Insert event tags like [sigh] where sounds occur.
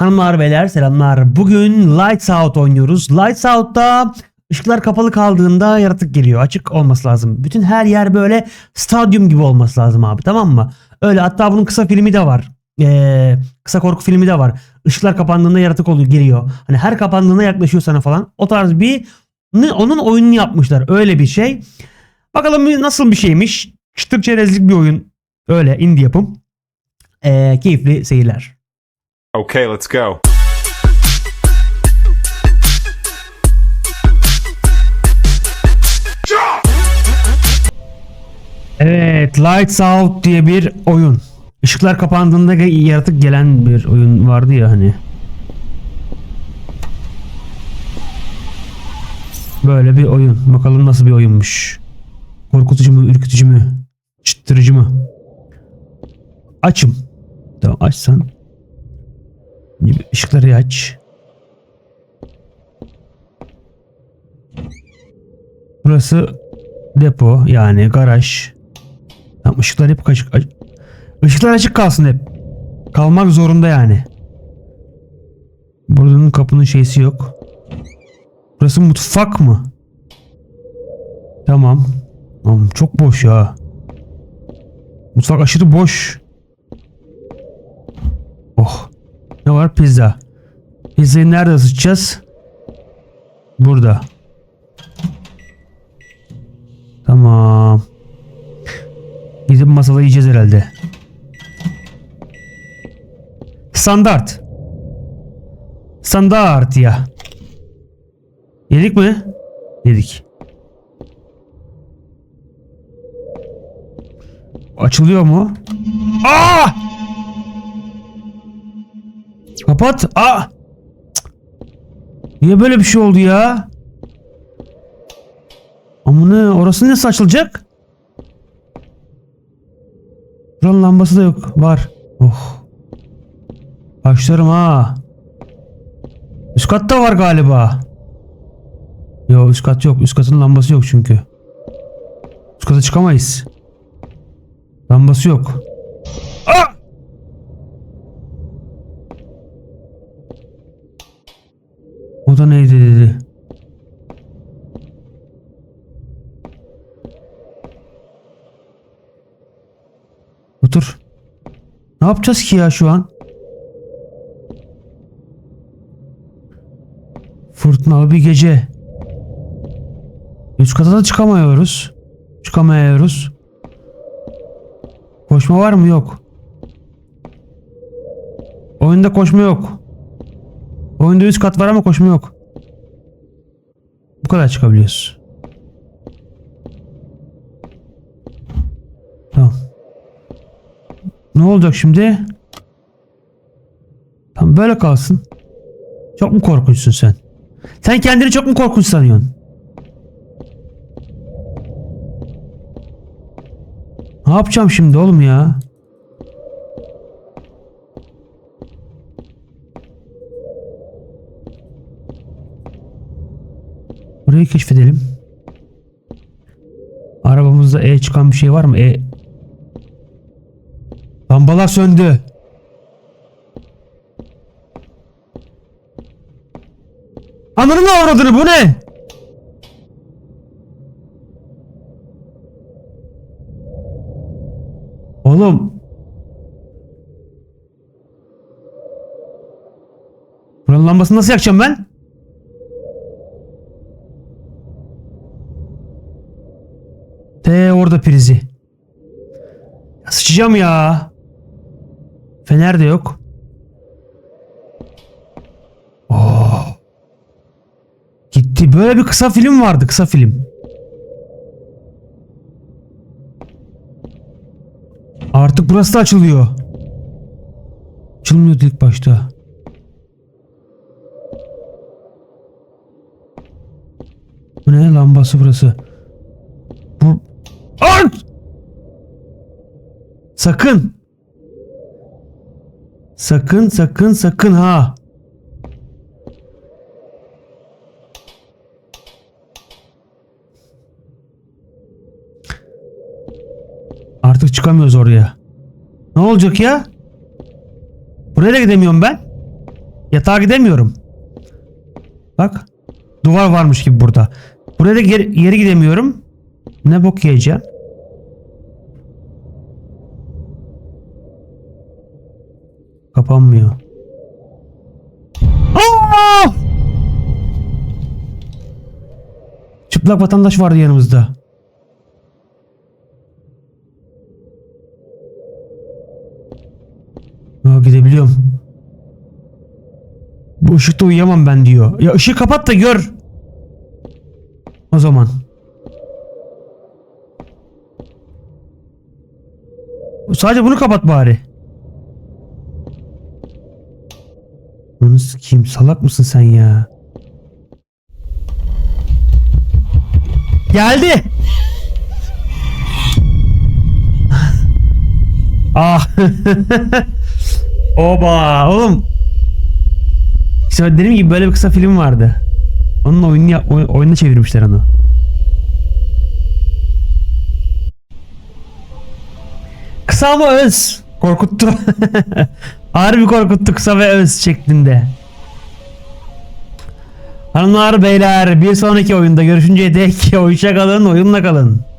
Hanımlar beyler selamlar. Bugün Lights Out oynuyoruz. Lights Out'ta ışıklar kapalı kaldığında yaratık geliyor. Açık olması lazım. Bütün her yer böyle stadyum gibi olması lazım abi tamam mı? Öyle hatta bunun kısa filmi de var. Ee, kısa korku filmi de var. Işıklar kapandığında yaratık oluyor geliyor. Hani her kapandığında yaklaşıyor sana falan. O tarz bir onun oyununu yapmışlar. Öyle bir şey. Bakalım nasıl bir şeymiş. Çıtır çerezlik bir oyun. Öyle indie yapım. Ee, keyifli seyirler. Okay, let's go. Evet, Lights Out diye bir oyun. Işıklar kapandığında yaratık gelen bir oyun vardı ya hani. Böyle bir oyun. Bakalım nasıl bir oyunmuş. Korkutucu mu, ürkütücü mü? Çıttırıcı mı? Açım. Tamam açsan. Şimdi ışıkları aç. Burası depo yani garaj. Tamam ışıklar hep açık. aç- Işıklar açık kalsın hep. Kalmak zorunda yani. Buranın kapının şeysi yok. Burası mutfak mı? Tamam. Tamam çok boş ya. Mutfak aşırı boş. Oh. Ne var? Pizza. Pizzayı nerede ısıtacağız? Burada. Tamam. Gidip masada yiyeceğiz herhalde. Standart. Standart ya. Yedik mi? Yedik. Açılıyor mu? Aa! Kapat. Aa! Niye böyle bir şey oldu ya? Amına orası nasıl açılacak? Buranın lambası da yok. Var. Oh. Başlarım ha. Üst katta var galiba. Yok üst kat yok. Üst katın lambası yok çünkü. Üst kata çıkamayız. Lambası yok. Ne yapacağız ki ya şu an? Fırtınalı bir gece. Üst kata da çıkamıyoruz. Çıkamıyoruz. Koşma var mı? Yok. Oyunda koşma yok. Oyunda üst kat var ama koşma yok. Bu kadar çıkabiliyoruz. Ne olacak şimdi? Tamam böyle kalsın. Çok mu korkunçsun sen? Sen kendini çok mu korkunç sanıyorsun? Ne yapacağım şimdi oğlum ya? Burayı keşfedelim. Arabamızda E çıkan bir şey var mı? E Lambalar söndü. Ananı ne avradını bu ne? Oğlum. Buranın lambasını nasıl yakacağım ben? T orada prizi. Ya Sıçacağım ya. Fener de yok. Oh. Gitti. Böyle bir kısa film vardı. Kısa film. Artık burası da açılıyor. Açılmıyordu ilk başta. Bu ne lambası burası? Bu... Art! Sakın! Sakın sakın sakın ha! Artık çıkamıyoruz oraya. Ne olacak ya? Buraya da gidemiyorum ben. Yatağa gidemiyorum. Bak. Duvar varmış gibi burada. Buraya da geri, geri gidemiyorum. Ne bok yiyeceğim? Kapanmıyor. Aa! Çıplak vatandaş vardı yanımızda. Aa, gidebiliyorum. Bu ışıkta uyuyamam ben diyor. Ya ışığı kapat da gör. O zaman. Sadece bunu kapat bari. Onu kim salak mısın sen ya? Geldi. [laughs] ah. [laughs] Oba oğlum. İşte dediğim gibi böyle bir kısa film vardı. Onun oyunu oy- oyununa çevirmişler onu. Kısa ama öz. Korkuttu. [laughs] Harbi korkuttu kısa ve öz şeklinde. Hanımlar beyler bir sonraki oyunda görüşünceye dek [laughs] hoşça kalın oyunla kalın.